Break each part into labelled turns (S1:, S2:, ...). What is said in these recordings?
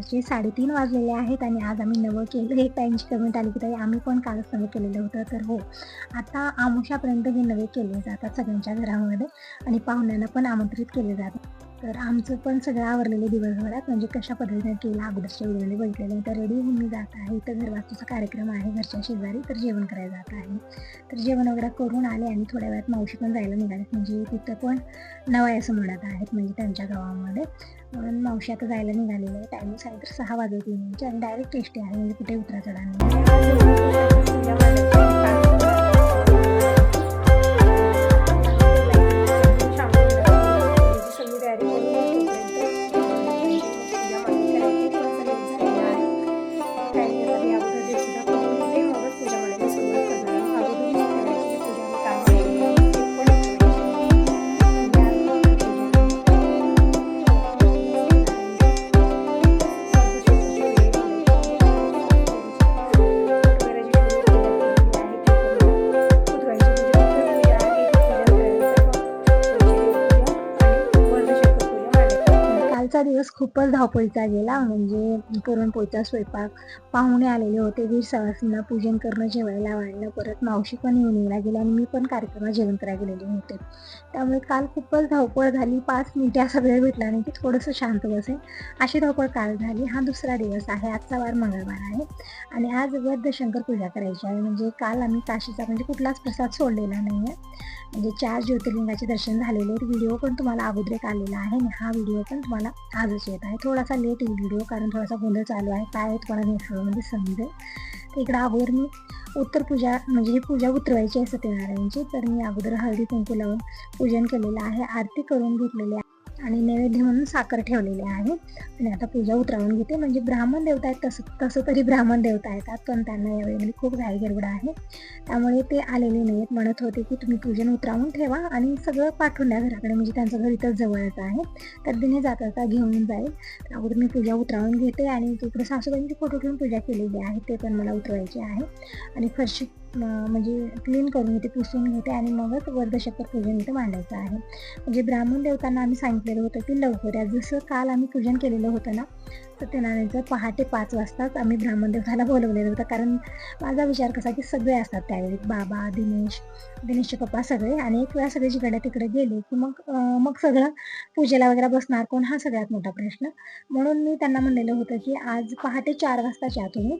S1: दुपारचे साडेतीन वाजलेले आहेत आणि आज आम्ही नवं केलं. एक ताईंची कमेंट आली की ताई आम्ही पण कालच नवं केलेलं होतं. तर हो आता आमुषापर्यंत हे नवे केले जातात सगळ्यांच्या घरामध्ये आणि पाहुण्यांना पण आमंत्रित केले जातात. तर आमचं पण सगळं आवरलेलं दिवसभरात म्हणजे कशा पद्धतीने केलं अगोदरच्या व्हिडिओमध्ये बघितलेलं तर रेडी होऊन मी जात आहे. तर घरवास्तूचा कार्यक्रम आहे घरच्या शेजारी. तर जेवण करायला जात आहे. तर जेवण वगैरे करून आले आणि थोड्या वेळात मावशी पण जायला निघाले म्हणजे तिथं पण नवाय असं म्हणत आहेत म्हणजे त्यांच्या गावामध्ये. म्हणून मावशी आता जायला निघालेलं आहे टायमिंग सांगितलं तर सहा वाजवतील म्हणजे आणि डायरेक्ट टेस्टी आहे म्हणजे कुठे उतरा चढा súper दिवस धावपळीचा गेला म्हणजे पुरणपोळीचा स्वयंपाक पाहुणे आलेले होते वीर सवासींना पूजन करणं जेवायला वाढलं परत मावशी पण येऊन गेली आणि मी पण कार्यक्रमात जेवण करायला गेलेले होते. त्यामुळे काल खूपच धावपळ झाली पाच मिनिटे असा वेळ भेटला नाही की थोडंसं शांत बसेल अशी धावपळ काल झाली. हा दुसरा दिवस आहे आजचा वार मंगळवार आहे. आणि आज वर्ध शंकर पूजा करायची आहे. म्हणजे काल आम्ही काशीचा म्हणजे कुठलाच प्रसाद सोडलेला नाही आहे म्हणजे चार ज्योतिर्लिंगाचे दर्शन झालेले व्हिडिओ पण तुम्हाला अगोदर एक आलेला आहे आणि हा व्हिडिओ पण तुम्हाला आजच येत आहे. थोडासा लेट येईल व्हिडिओ कारण थोडासा गोंधळ चालू आहे. काय तुम्हाला नेक्स्ट म्हणजे समजेल. तर इकडं अगोदर मी उत्तर पूजा म्हणजे ही पूजा उतरवायची आहे सत्यनारायणची तर मी अगोदर हळदी कुंकू लावून पूजन केलेलं आहे. आरती करून घेतलेली आहे. आणि नैवेद्य म्हणून साखर ठेवलेले आहे. आणि आता पूजा उतरवून घेते. म्हणजे ब्राह्मण देवता आहेत तसं तसं तरी ब्राह्मण देवता येतात पण त्यांना यावेळी म्हणजे खूप घाई गडबड आहे. त्यामुळे ते आलेले नाहीत. म्हणत होते की तुम्ही पूजन उतरावून ठेवा आणि सगळं पाठवून द्या घराकडे. म्हणजे त्यांचं घर इथंच जवळच आहे. तर दिने जाता जाता घेऊन जाईल. अगोदर मी पूजा उतरावून घेते आणि तिकडे सासूबाईंची फोटो ठेवून पूजा केलेली आहे. ते पण मला उतरवायची आहे. आणि फरशी म्हणजे क्लीन करून घेते पुसून घेते आणि मगच वर्धशक्कर पूजन मांडायचं आहे. म्हणजे ब्राह्मण देवतांना आम्ही सांगितलेलं होतं की लवकर जसं काल आम्ही पूजन केलेलं होतं ना सत्यनारायणचं पहाटे पाच वाजताच आम्ही ब्राह्मण देवताला बोलवलेलं होतं कारण माझा विचार कसा की सगळे असतात त्यावेळी. बाबा दिनेश दिनेशचे पप्पा सगळे आणि एक वेळा सगळे जिकडे तिकडे गेले की मग मग सगळं पूजेला वगैरे बसणार कोण हा सगळ्यात मोठा प्रश्न. म्हणून मी त्यांना म्हणलेलं होतं की आज पहाटे चार वाजताच्या तुम्ही.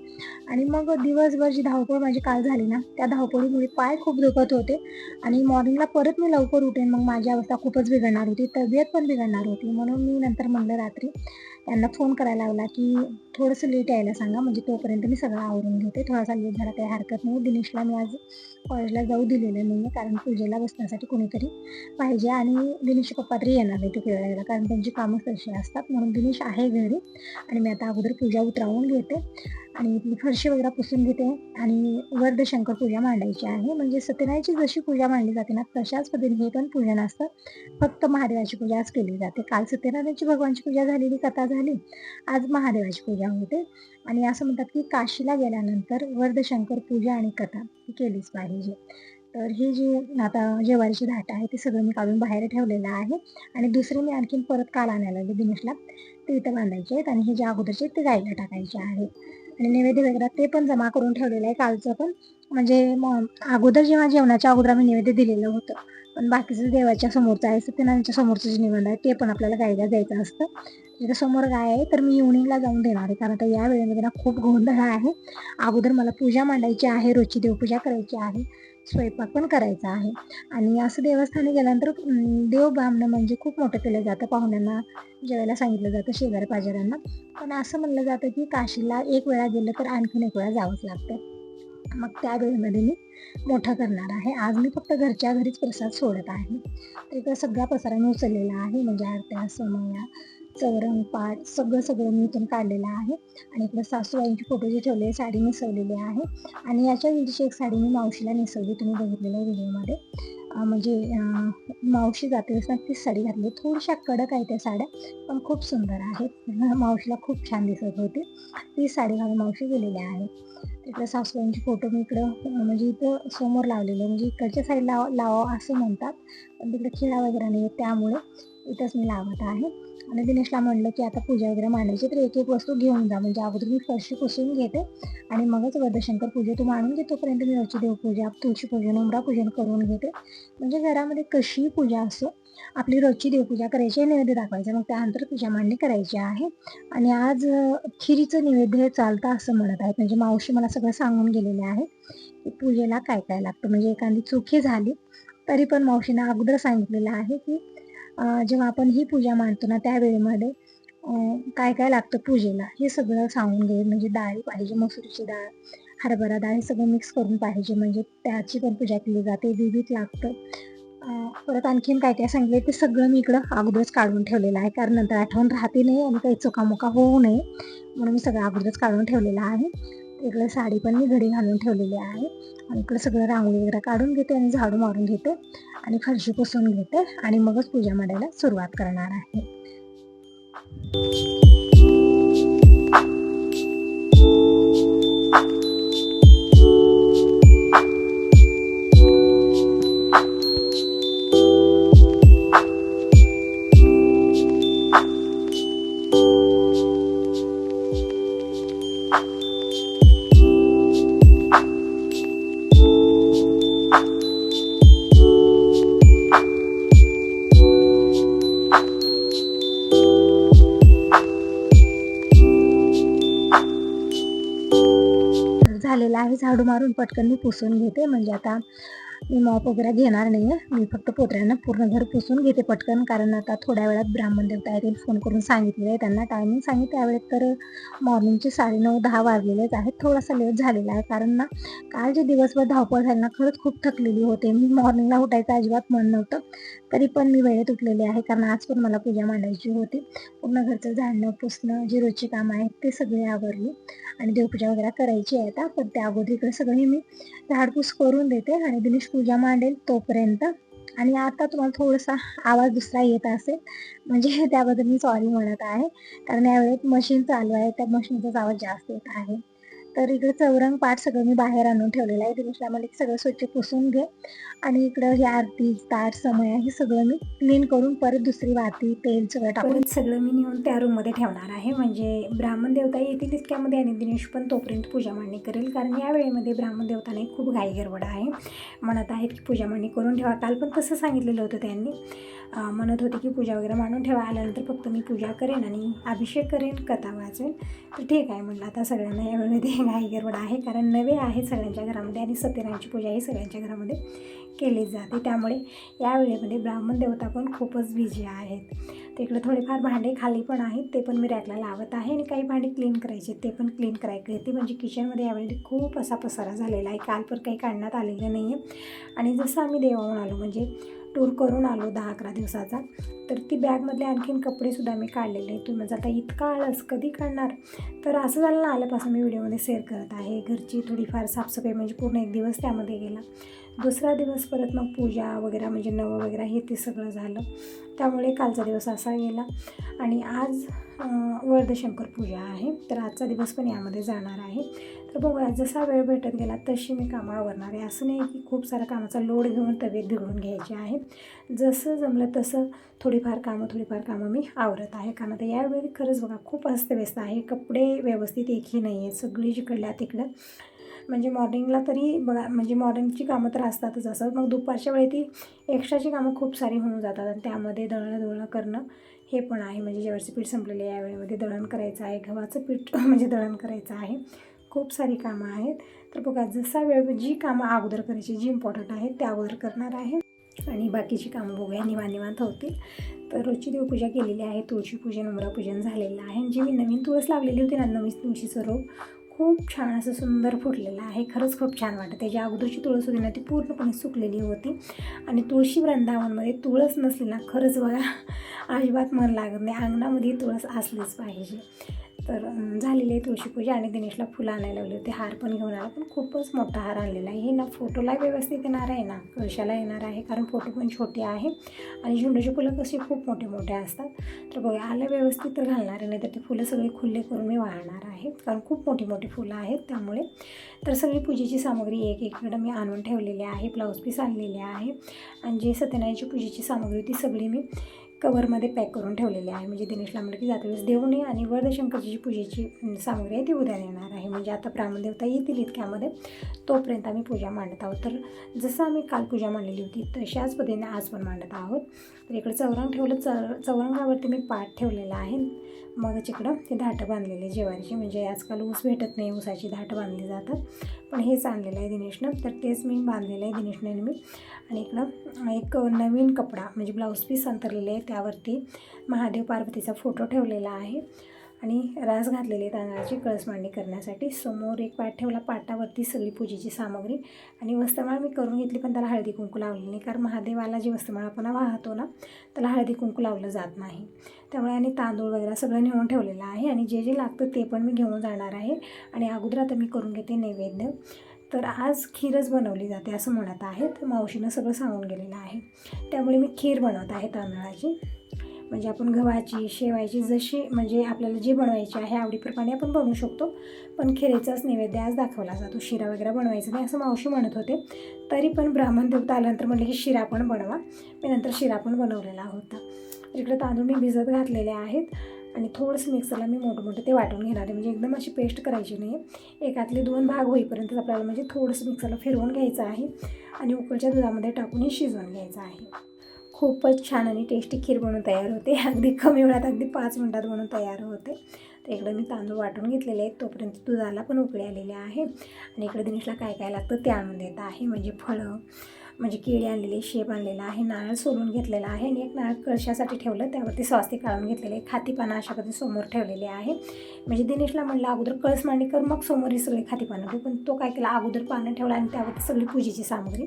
S1: आणि मग दिवसभर जी धावपळ माझी काल झाली ना त्या धावपळीमुळे पाय खूप दुखत होते आणि मॉर्निंगला परत मी लवकर उठेन मग माझी अवस्था खूपच बिघडणार होती तब्येत पण बिघडणार होती. म्हणून मी नंतर म्हणलं रात्री त्यांना फोन करायला लावला की थोडंसं लेट यायला सांगा म्हणजे तोपर्यंत मी सगळं आवरून घेते. थोडासा लेट झाला काही हरकत नाही. दिनेशला मी आज कॉलेजला जाऊ दिलेलं नाही आहे कारण पूजेला बसण्यासाठी कोणीतरी पाहिजे आणि दिनेश पप्पा तरी येणार नाही ते वेळेला कारण त्यांची कामं तशी असतात. म्हणून दिनेश आहे घरी आणि मी आता अगोदर पूजा उतरावून घेते. आणि फरशी वगैरे पुसून घेते. आणि वर्ध शंकर पूजा मांडायची आहे. म्हणजे सत्यनारायणची जशी पूजा मांडली जाते ना तशाच पद्धतीने पण पूजन असतं. फक्त महादेवाची पूजा आज केली जाते. काल सत्यनारायणची भगवानची पूजा झालेली कथा झाली. आज महादेवाची पूजा होते. आणि असं म्हणतात की काशीला गेल्यानंतर वर्धशंकर पूजा आणि कथा ही केलीच पाहिजे. तर ही जी आता जेवारीची धाट आहे ते सगळं मी काढून बाहेर ठेवलेलं आहे. आणि दुसरी मी आणखीन परत काल आणायला दिनेशला ते इथं बांधायचे आहेत. आणि हे जे अगोदरचे ते गायला टाकायचे आहेत. आणि नैवेद्य वगैरे ते पण जमा करून ठेवलेलं आहे कालचं पण. म्हणजे मग अगोदर जेव्हा जेवणाच्या अगोदर आम्ही नैवेद्य दिलेलं होतं. पण बाकीचं देवाच्या समोरचं आहे सत्यनारायणच्या समोरचं जे निवड आहे ते पण आपल्याला गायला द्यायचं असतं. तिथं समोर गाय आहे तर मी इव्हनिंगला जाऊन देणार आहे. कारण आता या वेळेमध्ये ना खूप गोंधळ आहे. अगोदर मला पूजा मांडायची आहे रोजची देवपूजा करायची आहे. स्वयंपाक पण करायचा आहे. आणि असं देवस्थानी गेल्यानंतर देव बामणं म्हणजे खूप मोठं केलं जातं पाहुण्यांना जेवायला सांगितलं जातं शेजारी पाजाऱ्यांना. पण असं म्हणलं जातं की काशीला एक वेळा गेलं तर आणखीन एक वेळा जावंच लागतं. मग त्या वेळेमध्ये मी मोठं करणार आहे. आज मी फक्त घरच्या घरीच प्रसाद सोडत आहे. तर सगळा पसारा उचललेला आहे. म्हणजे आरत्या समया चौरंग पाठ सगळं सगळं मी इथून काढलेलं आहे. आणि इकडे सासूबाईंची फोटो जे ठेवले साडी नेसवलेली आहे. आणि याच्या दिवशी एक साडी मी मावशीला नेसवली तुम्ही बघितलेल्या व्हिडिओमध्ये. म्हणजे मावशी जाते असताना तीच साडी घातली. थोडशा कडक आहे त्या साड्या पण खूप सुंदर आहेत. मावशीला खूप छान दिसत होती. ती साडी घालून मावशी गेलेली आहे तिकडे सासूबाईंचे फोटो मी इकडं म्हणजे इथं समोर लावलेले म्हणजे इकडच्या साईडला लावा असं म्हणतात. पण तिकडे खिळा वगैरे नाही त्यामुळे इथंच मी लावत आहे. आणि दिनेशला म्हणलं की आता पूजा वगैरे मांडायची तर एक एक वस्तू घेऊन जा. म्हणजे अगोदर मी फरशी पुसून घेते आणि मगच वर्धशंकर पूजा तू मांडून घे तोपर्यंत मी रोजची देवपूजा तुळशी पूजन उमरा पूजन करून घेते. म्हणजे घरामध्ये कशीही पूजा असो आपली रोजची देवपूजा करायची आहे नैवेद्य दाखवायचं मग त्यानंतर पूजा मांडणी करायची आहे. आणि आज खिरीचं नैवेद्य चालतं असं म्हणत आहेत. म्हणजे मावशी मला सगळं सांगून गेलेले आहे की पूजेला काय काय लागतं. म्हणजे एखादी चुकी झाली तरी पण मावशीनं अगोदर सांगितलेलं आहे की जेव्हा आपण ही पूजा मांडतो ना त्यावेळेमध्ये काय काय लागतं पूजेला हे सगळं सांगून घे म्हणजे डाळ पाहिजे मसुरीची डाळ हरभरा डाळ हे सगळं मिक्स करून पाहिजे. म्हणजे त्याची पण पूजा केली जाते विविध लागतं. परत आणखीन काय काय सांगितलं ते सगळं मी इकडं अगोदरच काढून ठेवलेलं आहे. कारण नंतर आठवण राहते नाही आणि काही चुकामुका होऊ नये म्हणून मी सगळं अगोदरच काढून ठेवलेलं आहे. इकडे साडी पण मी घडी घालून ठेवलेली आहे. आणि इकडे सगळं रांगोळी वगैरे काढून घेते आणि झाडू मारून घेते. आणि फरशी पुसून घेते. आणि मगच पूजा मांडायला सुरुवात करणार आहे. झाडू मारून पटकन मी पुसून घेते. म्हणजे आता मी मॉप वगैरे घेणार नाही आहे मी फक्त पोत्र्यांना पूर्ण घर पुसून घेते पटकन. कारण आता थोड्या वेळात ब्राह्मण देवता येतील फोन करून सांगितलेलं आहे त्यांना. टायमिंग सांगितलं त्यावेळेत तर मॉर्निंगचे साडेनऊ दहा वाजलेलेच आहेत. थोडासा लेट झालेला आहे. कारण ना काल जे दिवसभर धावपळ झाली ना खरंच खूप थकलेली होते. मी मॉर्निंगला उठायचं अजिबात मन नव्हतं. तरी पण मी वेळेत उठलेले आहे. कारण आज पण मला पूजा मांडायची होती. पूर्ण घरचं झाडणं पुसणं जे रोजची कामं आहेत ते सगळे आवरली. आणि देवपूजा वगैरे करायची आहे आता. पण त्या अगोदर इकडे सगळे मी झाडपूस करून देते. आणि दिनेश पूजा मांडेल तोपर्यंत. आणि आता तुम्हाला थोडासा आवाज दुसरा येत असेल. म्हणजे त्याबद्दल मी सॉरी म्हणत आहे. कारण यावेळेत मशीन चालू आहे. त्या मशीनचाच आवाज जास्त येत आहे. तर इकडे चौरंग पाठ सगळं मी बाहेर आणून ठेवलेलं आहे. दिनेशला मला सगळं स्वच्छ पुसून घे. आणि इकडं हे आरती ताट समय हे सगळं मी क्लीन करून परत दुसरी वाती तेल सगळं टाकून सगळं मी नेऊन त्या रूममध्ये ठेवणार आहे. म्हणजे ब्राह्मण देवता येतील इतक्यामध्ये आणि दिनेश पण तोपर्यंत पूजा मांडणी करेल. कारण या वेळेमध्ये ब्राह्मण देवताने खूप घाई गरबड आहे. म्हणत आहेत की पूजा मांडणी करून ठेवा. काल पण तसं सांगितलेलं होतं त्यांनी. म्हणत होते की पूजा वगैरे मांडून ठेवा. आल्यानंतर फक्त मी पूजा करेन आणि अभिषेक करेन कथा वाचेन. तर ठीक आहे म्हटलं. आता सगळ्यांना यावेळी वेळेमध्ये घाई गडबड आहे कारण नवे आहे सगळ्यांच्या घरामध्ये आणि सत्यनारायणची पूजा ही सगळ्यांच्या घरामध्ये. केली जाते. त्यामुळे या वेळेमध्ये ब्राह्मण देवता पण खूपच बिझी आहेत. तर इकडे थोडेफार भांडे खाली पण आहेत ते पण मी रॅकला लावत आहे आणि काही भांडे क्लीन करायचे ते पण क्लीन करायचे ते म्हणजे किचनमध्ये यावेळी खूप असा पसारा झालेला आहे. काल पण काही काढण्यात आलेलं नाही आहे आणि जसं आम्ही देवाहून आलो म्हणजे टूर करून आलो दहा अकरा दिवसाचा तर ती बॅगमधले आणखीन कपडेसुद्धा मी काढलेले तुम्ही म्हणजे आता इतका आळस कधी काढणार? तर असं झालं ना आल्यापासून मी व्हिडिओमध्ये शेअर करत आहे. घरची थोडीफार साफसफाई म्हणजे पूर्ण एक दिवस त्यामध्ये गेला. दुसरा दिवस परत मग पूजा वगैरे म्हणजे नवं वगैरे हे ते सगळं झालं. त्यामुळे कालचा दिवस असा गेला. आणि आज वर्धशंकर पूजा आहे. तर आजचा दिवस पण यामध्ये जाणार आहे. तर बघूया जसा वेळ भेटत गेला तशी मी कामं आवरणार आहे. असं नाही की खूप सारा कामाचा लोड घेऊन तब्येत बिघडून घ्यायची आहे. जसं जमलं तसं थोडीफार कामं थोडीफार कामं मी आवरत आहे. कारण आता यावेळी खरंच बघा खूप अस्तव्यस्त आहे. कपडे व्यवस्थित एकही नाही आहेत सगळी जिकडल्या तिकडं. म्हणजे मॉर्निंगला तरी बघा म्हणजे मॉर्निंगची कामं तर असतातच असं. मग दुपारच्या वेळी ती एक्स्ट्राची कामं खूप सारी होऊन जातात आणि त्यामध्ये दळणं दळणं करणं हे पण आहे. म्हणजे जेवढचं पीठ संपलेलं आहे यावेळेमध्ये दळण करायचं आहे गव्हाचं पीठ म्हणजे दळण करायचं आहे. खूप सारी कामं आहेत. तर बघा जसा वेळ म्हणजे जी कामं अगोदर करायची जी इम्पॉर्टंट आहेत त्या अगोदर करणार आहे. आणि बाकीची कामं बघूया निवांत निवांत होतील. तर रोजची देवपूजा केलेली आहे तुळशी पूजन उमरा पूजन झालेलं आहे. जी मी नवीन तुळस लावलेली होती ना नवीन तुळशीचं रोप खूप छान असं सुंदर फुटलेलं आहे. खरंच खूप छान वाटतं. त्याच्या अगोदरची तुळस होती ना ती पूर्णपणे सुकलेली होती. आणि तुळशी वृंदावनमध्ये तुळस नसली ना खरंच बघा अजिबात मन लागत नाही. अंगणामध्ये तुळस असलीच पाहिजे. तर झालेली आहे तुळशी पूजा आणि दिनेशला फुलं आणायला लावली होती. हार पण घेऊन आला पण खूपच मोठा हार आणलेला आहे. हे ना फोटोला व्यवस्थित येणार आहे ना? कळशाला येणार आहे कारण फोटो पण छोटे आहे. आणि झेंडूची फुलं कशी खूप मोठे मोठे असतात. तर बघा आलं व्यवस्थित तर घालणार आहे नाही तर ते फुलं सगळे खुल्ले करून मी वाहणार आहे कारण खूप मोठी मोठी फुलं आहेत त्यामुळे. तर सगळी पूजेची सामग्री एक एकीकडं मी आणून ठेवलेली आहे ब्लाऊज पीस आणलेले आहे. आणि जे सत्यनारायणची पूजेची सामग्री होती सगळी मी कवरमध्ये पॅक करून ठेवलेले आहे. म्हणजे दिनेशला म्हणलं की जातेवेळेस देऊ नये आणि वर्धशंकरची जी पूजेची सामग्री आहे ती उद्या येणार आहे. म्हणजे आता ब्राह्मण येतील इतक्यामध्ये तोपर्यंत आम्ही पूजा मांडत आहोत. तर जसं आम्ही काल पूजा मांडलेली होती तशाच पद्धतीने आज पण मांडत आहोत. तर इकडे चौरंग ठेवलं च चौरंगावरती मी पाठ ठेवलेला आहे. मग इकडं ते धाटं बांधलेले जेवारीची. म्हणजे आजकाल ऊस भेटत नाही ऊसाची धाटं बांधली जातात. पण हेच आणलेलं आहे दिनेशनं. तर तेच मी बांधलेलं आहे दिनेशने मी आणि इकडं एक नवीन कपडा म्हणजे ब्लाऊज पीस अंतरलेले आहे त्यावरती महादेव पार्वतीचा फोटो ठेवलेला आहे. आणि रास घातलेले तांदळाची कळस मांडणी करण्यासाठी. समोर एक पाट ठेवला पाटावरती सगळी पूजेची सामग्री. आणि वस्त्रमाळ मी करून घेतली पण त्याला हळदी कुंकू लावली नाही. कारण महादेवाला जी वस्त्रमाळा आपण वाहतो ना त्याला हळदी कुंकू लावलं जात नाही. त्यामुळे आणि तांदूळ वगैरे सगळं नेऊन ठेवलेलं आहे. आणि जे जे लागतं ते पण मी घेऊन जाणार आहे. आणि अगोदर आता मी करून घेते नैवेद्य. तर आज खीरच बनवली जाते असं म्हणत आहेत. मावशीनं सगळं सांगून गेलेलं आहे. त्यामुळे मी खीर बनवत आहे तांदळाची. म्हणजे आपण गव्हाची शेवायची जशी म्हणजे आपल्याला जी बनवायची आहे आवडीप्रमाणे आपण बनवू शकतो. पण खिरेचाच नैवेद्य आज दाखवला जातो. शिरा वगैरे बनवायचा नाही असं मावशी म्हणत होते. तरी पण ब्राह्मण देवता आल्यानंतर म्हटलं की शिरा पण बनवा. मी नंतर शिरा पण बनवलेला होता. इकडे तांदूळ मी भिजत घातलेले आहेत. आणि थोडंसं मिक्सरला मी मोठं मोठं ते वाटून घेणार आहे. म्हणजे एकदम अशी पेस्ट करायची नाही. एकातले दोन भाग होईपर्यंत आपल्याला म्हणजे थोडंसं मिक्सरला फिरवून घ्यायचं आहे. आणि उकळच्या दुधामध्ये टाकून हे शिजवून घ्यायचं आहे. खूपच छान आणि टेस्टी खीर बनवून तयार होते. अगदी कमी वेळात अगदी पाच मिनटात बनवून तयार होते. तर इकडं मी तांदूळ वाटून घेतलेले आहेत. तोपर्यंत दुधाला पण उकळी आलेले आहे. आणि इकडे दिनेशला काय काय लागतं ते आणून देत आहे. म्हणजे फळं म्हणजे केळी आणलेली शेप आणलेला आहे नारळ सोलून घेतलेला आहे आणि एक नारळ कळशासाठी ठेवलं. त्यावरती स्वास्ती काढून घेतलेले खातीपानं अशा पद्धती समोर ठेवलेले आहे. म्हणजे दिनेशला म्हणलं अगोदर कळस मांडणी कर मग समोर ही सगळी खाती पण तो काय केला अगोदर पानं ठेवला आणि त्यावरती सगळी पूजेची सामग्री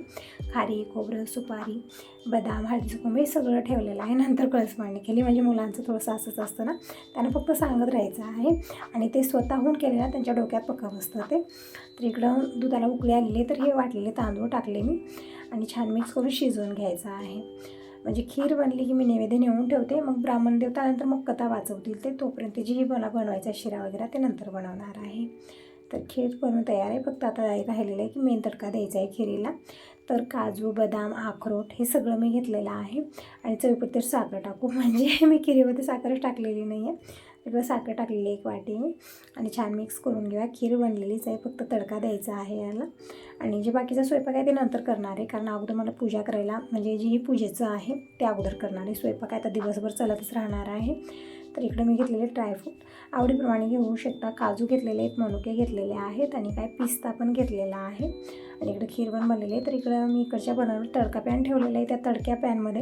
S1: खारी खोबरं सुपारी बदाम हळदीचं कुंभ हे सगळं ठेवलेलं आहे. नंतर कळस मांडणी केली. म्हणजे मुलांचं थोडंसं असंच असतं ना. त्यांना फक्त सांगत राहायचं आहे आणि ते स्वतःहून केलेलं त्यांच्या डोक्यात पक्का बसतं ते. तर इकडं दुधाला उकळे आलेले तर हे वाटलेले तांदूळ टाकले मी. आणि छान मिक्स करून शिजवून घ्यायचं आहे. म्हणजे खीर बनली की मी नैवेद्य नेऊन ठेवते मग ब्राह्मण देवता नंतर मग कथा वाचवतील ते. तोपर्यंत जी मला बनवायचा शिरा वगैरे ते नंतर बनवणार आहे. तर खीर बनवून तयार आहे. फक्त आता राहिलेलं आहे की मेन तडका द्यायचा आहे खिरीला. तर काजू बदाम अखरोट हे सगळं मी घेतलेलं आहे. आणि चवीपुरती साखर टाकू. म्हणजे मी खिरीमध्ये साखरच टाकलेली नाही आहे इकडं साखर टाकलेली एक वाटी. आणि छान मिक्स करून घेऊया. खीर बनलेलीच आहे. फक्त तडका द्यायचा आहे याला. आणि जे बाकीचा स्वयंपाक आहे ते नंतर करणार आहे. कारण अगोदर मला पूजा करायला म्हणजे जे पूजेचं आहे ते अगोदर करणार आहे. स्वयंपाक आहे आता दिवसभर चालतच राहणार आहे. तर इकडे मी घेतलेले ड्रायफ्रूट आवडीप्रमाणे घेऊ शकता. काजू घेतलेले आहेत मनुके घेतलेले आहेत आणि काय पिस्ता पण घेतलेला आहे. आणि इकडे खीर पण बनलेली आहे. तर इकडं मी इकडच्या बनवून तडका पॅन ठेवलेला आहे. त्या तडक्या पॅनमध्ये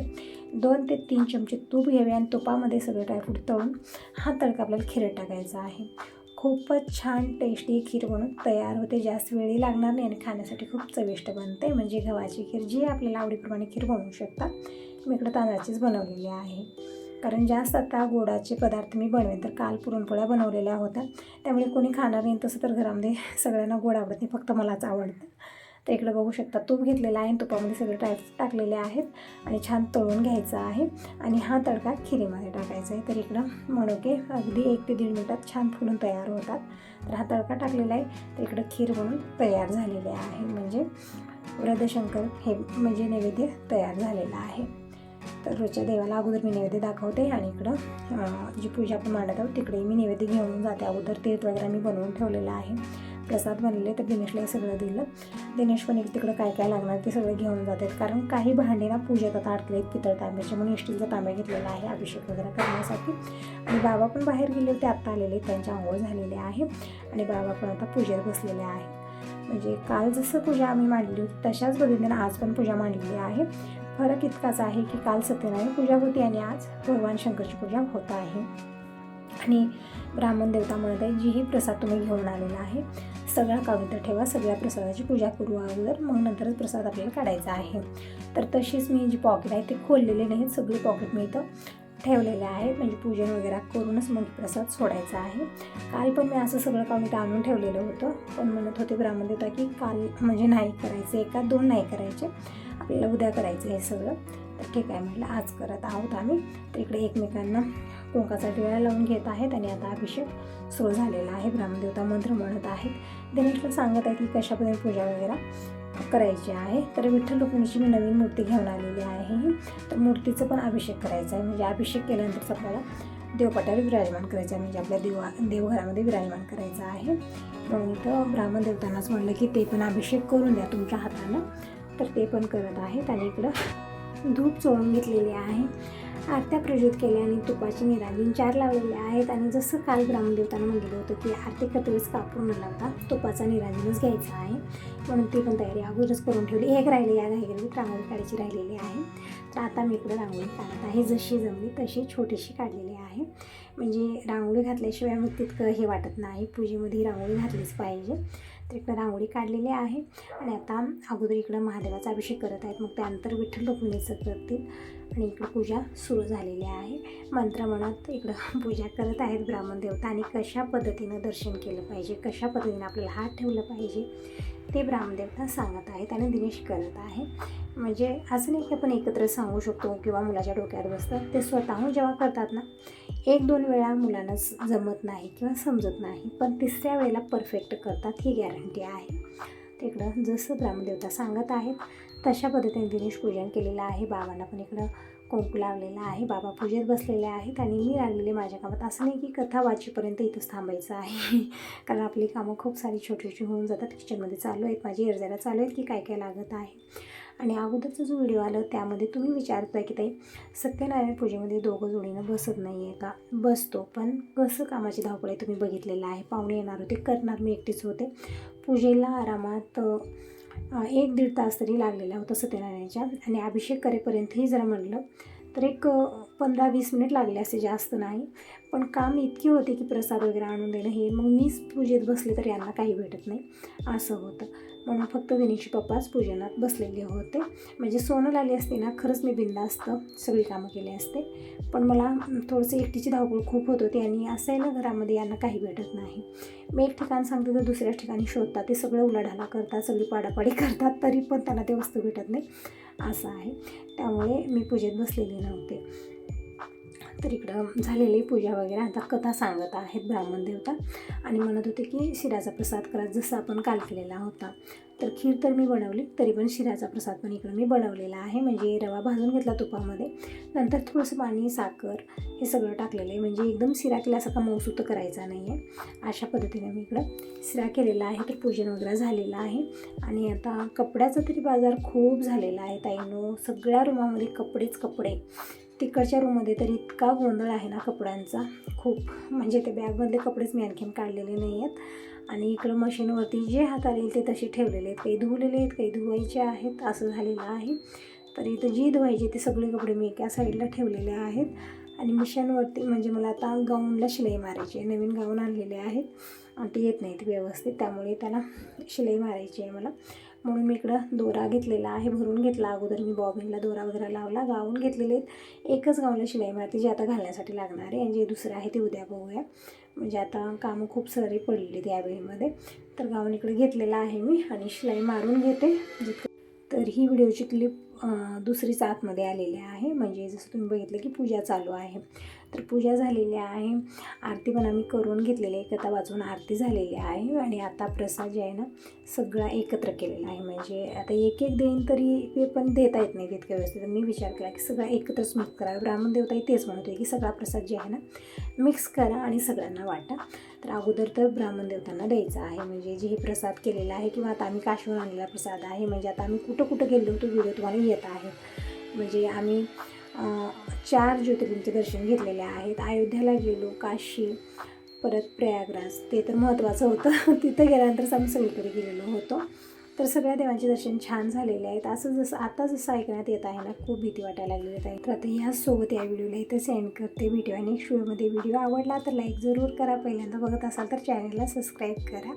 S1: दोन ते तीन चमचे तूप घ्यावे आणि तुपामध्ये सगळे ड्रायफ्रूट तळून हा तडका आपल्याला खीर टाकायचा आहे. खूपच छान टेस्टी खीर बनून तयार होते. जास्त वेळही लागणार नाही आणि खाण्यासाठी खूप चविष्ट बनते. म्हणजे गव्हाची खीर जी आपल्याला आवडीप्रमाणे खीर बनवू शकता. मी इकडं तांदळाचीच बनवलेली आहे. कारण जास्त आता गोडाचे पदार्थ मी बनवेन तर काल पुरणपोळ्या बनवलेल्या होत्या. त्यामुळे कोणी खाणार नाही तसं तर घरामध्ये सगळ्यांना गोड आवडत नाही फक्त मलाच आवडतं. तर इकडं बघू शकता तूप घेतलेला आहे तुपामध्ये सगळे टाय टाकलेले आहेत आणि छान तळून घ्यायचा आहे. आणि हा तडका खिरीमध्ये टाकायचा आहे. तर इकडं मणुके अगदी एक ते दीड मिनटात छान फुलून तयार होतात. तर हा तडका टाकलेला आहे. तर इकडं खीर म्हणून तयार झालेले आहे. म्हणजे वृद्धशंकर हे म्हणजे नैवेद्य तयार झालेला आहे. तर रोजच्या देवाला अगोदर मी नैवेद्य दाखवते आणि इकडं जी पूजा आपण मांडत आहोत तिकडे मी नैवेद्य घेऊन जाते. अगोदर तीर्थ वगैरे मी बनवून ठेवलेलं आहे. प्रसाद बनलेले तर दिनेशला हे सगळं दिलं. दिनेश पण एक तिकडं काय काय लागणार ते सगळं घेऊन जातात. कारण काही भांडे ना पूजेत आता अडकले आहेत पितळ तांब्याचे म्हणून स्टीलचा तांब्या घेतलेला आहे अभिषेक वगैरे करण्यासाठी. आणि बाबा पण बाहेर गेले होते आत्ता आलेले त्यांच्या आंघोळ झालेले आहे. आणि बाबा पण आता पूजेत बसलेले आहे म्हणजे काल जसं पूजा आम्ही मांडली होती तशाच पद्धतीने आज पण पूजा मांडलेली आहे. फरक इतकाच आहे की काल सत्यनारायण पूजा होती आणि आज भगवान शंकरची पूजा होत आहे. आणि ब्राह्मण देवता म्हणत आहे जीही प्रसाद तुम्ही घेऊन आलेला आहे. सगळा काढून ठेवा सगळ्या प्रसादाची पूजा करू अगोदर मग नंतरच प्रसाद आपल्याला काढायचा आहे. तर तशीच मी जी पॉकेट आहे ते खोललेले नाहीत सगळी पॉकेट मी इथं ठेवलेले आहे. म्हणजे पूजन वगैरे करूनच मग प्रसाद सोडायचा आहे. काल पण मी असं सगळं काढून इथं आणून ठेवलेलं होतं. पण म्हणत होते ब्राह्मण देवता की काल म्हणजे नाही करायचे एका दोन नाही करायचे. आपल्याला उद्या करायचं हे सगळं. तर ठीक आहे म्हटलं आज करत आहोत आम्ही. तर इकडे एकमेकांना कुंकाचा टिळा लावून घेत आहेत आणि आता अभिषेक सुरू झालेला आहे. ब्राह्मदेवता मंत्र म्हणत आहेत. दिनेशला सांगत आहे की कशा पूजा वगैरे करायची आहे. तर विठ्ठल रुक्मिणीची मी नवीन मूर्ती घेऊन आलेली आहे. तर मूर्तीचं पण अभिषेक करायचा आहे. म्हणजे अभिषेक केल्यानंतरच आपल्याला देवपाटावर विराजमान करायचं आहे. म्हणजे आपल्या देवा देवघरामध्ये विराजमान करायचं आहे. म्हणून इथं ब्राह्मण देवतांनाच म्हणलं की ते पण अभिषेक करून द्या तुमच्या हातानं. तर ते पण करत आहेत आणि इकडं धूप चोळून घेतलेली आहे. आरत्या प्रज्वलित केल्या आणि तुपाची निरांजन चार लावलेल्या आहेत आणि जसं काल ब्राह्मणदेवतानं म्हटलेलं होतं की आरती करतेवेळेस कापूर न लावता तुपाचा निराजीनच घ्यायचा आहे. म्हणून ती पण तयारी अगोदरच करून ठेवली. एक राहिली या घाईगरीत रांगोळी काढायची राहिलेली आहे. तर आता मी इकडं रांगोळी काढत आहे. जशी जमली तशी छोटीशी काढलेली आहे. म्हणजे रांगोळी घातल्याशिवाय मग तितकं हे वाटत नाही. पूजेमध्ये रांगोळी घातलीच पाहिजे. तर इकडं रांगोळी काढलेली आहे. आणि आता अगोदर इकडं महादेवाचा अभिषेक करत आहेत. मग त्यानंतर विठ्ठल रुक्मिणीचं करतील. आणि इकडं पूजा सुरू झालेली आहे. मंत्र म्हणत इकडं पूजा करत आहेत ब्राह्मण देवता. आणि कशा पद्धतीनं दर्शन केलं पाहिजे? कशा पद्धतीनं आपल्याला हात ठेवलं पाहिजे? ते ब्राह्मदेवता सांगत आहेत आणि दिनेश करत आहे. म्हणजे असं नाही की आपण एकत्र सांगू शकतो किंवा मुलाच्या डोक्यात बसतात. ते स्वतःहून जेव्हा करतात ना एक दोन वेळा मुलांना जमत नाही किंवा समजत नाही पण तिसऱ्या वेळेला परफेक्ट करतात ही गॅरंटी आहे. तिकडं जसं ब्राह्मदेवता सांगत आहेत तशा पद्धतीने दिनेश पूजन केलेलं आहे. बाबांना पण इकडं कुंकू लावलेला आहे. बाबा पूजेत बसलेले आहेत आणि मी लागलेले माझ्या कामात असं नाही की कथा वाचीपर्यंत इथंच थांबायचं आहे. कारण आपली कामं खूप सारी छोटी छोटी होऊन जातात. किचनमध्ये चालू आहेत. माझी एरजायला चालू आहेत की काय काय लागत आहे. आणि अगोदरचा जो व्हिडिओ आला त्यामध्ये तुम्ही विचारता की ताई सत्यनारायण पूजेमध्ये दोघं जोडीनं बसत नाही आहे का? बसतो पण कसं कामाची धावपळ आहे तुम्ही बघितलेलं आहे? पाहुणे येणार होते करणार मी एकटीच होते. पूजेला आरामात एक दीड तास तरी लागलेला होता सत्यनारायणच्या आणि अभिषेक करेपर्यंतही जरा म्हणलं तर एक पंधरा वीस मिनिट लागले असे जास्त नाही. पण काम इतकी होते की प्रसाद वगैरे आणून देणं हे. मग मीच पूजेत बसले तर यांना काही भेटत नाही. असं होतं. म्हणून फक्त दिनेशी पप्पाच पूजनात बसलेले होते. म्हणजे सोनल आली असते ना खरंच मी बिंदास्त सगळी कामं केली असते. पण मला थोडंसं एकटीची धावपळ खूप होत होती आणि असं आहे ना घरामध्ये यांना काही भेटत नाही. मी एक ठिकाण सांगते तर दुसऱ्या ठिकाणी शोधतात. ते सगळं उलाढाला करतात सगळी पाडापाडी करतात तरी पण त्यांना ते वस्तू भेटत नाही. असं आहे. त्यामुळे मी पूजेत बसलेले नव्हते. तर इकडं झालेली पूजा वगैरे आता कथा सांगत आहेत ब्राह्मण देवता. आणि म्हणत होते की शिराचा प्रसाद करा जसं आपण काल केलेला होता. तर खीर तर मी बनवली तरी पण शिराचा प्रसाद पण इकडं मी बनवलेला आहे. म्हणजे रवा भाजून घेतला तुपामध्ये. नंतर थोडंसं पाणी साखर हे सगळं टाकलेलं आहे. म्हणजे एकदम शिरा केल्यासारखा मौसूत करायचा नाही आहे अशा पद्धतीने मी इकडं शिरा केलेला आहे. तर पूजन वगैरे झालेलं आहे. आणि आता कपड्याचा तरी बाजार खूप झालेला आहे ताईनो. सगळ्या रूमामध्ये कपडेच कपडे. तिकडच्या रूममध्ये तर इतका गोंधळ आहे ना कपड्यांचा. खूप म्हणजे ते बॅगमधले कपडेच मी आणखीन काढलेले नाही आहेत आणि इकडं मशीनवरती जे हाताला येईल ते तसे ठेवलेले आहेत. काही धुवलेले आहेत काही धुवायचे आहेत असं झालेलं आहे. तर इथं जी धुवायची ते सगळे कपडे मी एका साईडला ठेवलेले आहेत. आणि मिशनवरती म्हणजे मला आता गाऊनला शिलाई मारायची आहे नवीन गाऊन आणलेले आहेत. आणि येत नाहीत व्यवस्थित त्यामुळे त्याला शिलाई मारायची आहे मला. म्हणून मी इकडं दोरा घेतलेला आहे भरून घेतला अगोदर. मी बॉबिनला दोरा वगैरे लावला गावून घेतलेले आहेत. एकच गावला शिलाई मारते जे आता घालण्यासाठी लागणार आहे. आणि जे दुसरं आहे ते उद्या बघूया. म्हणजे आता कामं खूप सारी पडलेली त्या तर गावून इकडे घेतलेला आहे मी आणि शिलाई मारून घेते. जितकं तर ही व्हिडिओची क्लिप दुसरीच आतमध्ये आलेली आहे. म्हणजे जसं तुम्ही बघितलं की पूजा चालू आहे. तर पूजा झालेली आहे. आरती पण आम्ही करून घेतलेली आहे. कथा आरती झालेली आहे. आणि आता प्रसाद जे आहे ना सगळा एकत्र केलेला आहे. म्हणजे आता एक एक देईन तरी ते पण देता येत नाही तितक्या व्यवस्थित. मी विचार केला की सगळा एकत्रच मिक्स करा. ब्राह्मण देवताही तेच म्हणत होते की सगळा प्रसाद जे आहे ना मिक्स करा आणि सगळ्यांना वाटा. तर अगोदर तर ब्राह्मण देवतांना द्यायचा आहे. म्हणजे जे हे प्रसाद केलेला आहे किंवा आता आम्ही काशीहून आणलेला प्रसाद आहे. म्हणजे आता आम्ही कुठं कुठं गेलो होतो व्हिडिओ तुम्हाला येत आहेत. म्हणजे आम्ही चार ज्योतिर्लिंगचे दर्शन घेतलेले आहेत. अयोध्याला गेलो काशी परत प्रयागराज. ते तर महत्त्वाचं होतं. तिथं गेल्यानंतरच आम्ही सगळीकडे गेलेलो होतो. तर सगळ्या देवांचे दर्शन छान झालेले आहेत. असं जसं आता जसं ऐकण्यात येत आहे ना खूप भीती वाटायला लागलेली आहे तर आता ह्यासोबत या व्हिडिओला इथं सेंड करते व्हिडिओ आणि शोमध्ये व्हिडिओ आवडला तर लाईक जरूर करा. पहिल्यांदा बघत असाल तर चॅनलला सबस्क्राईब करा.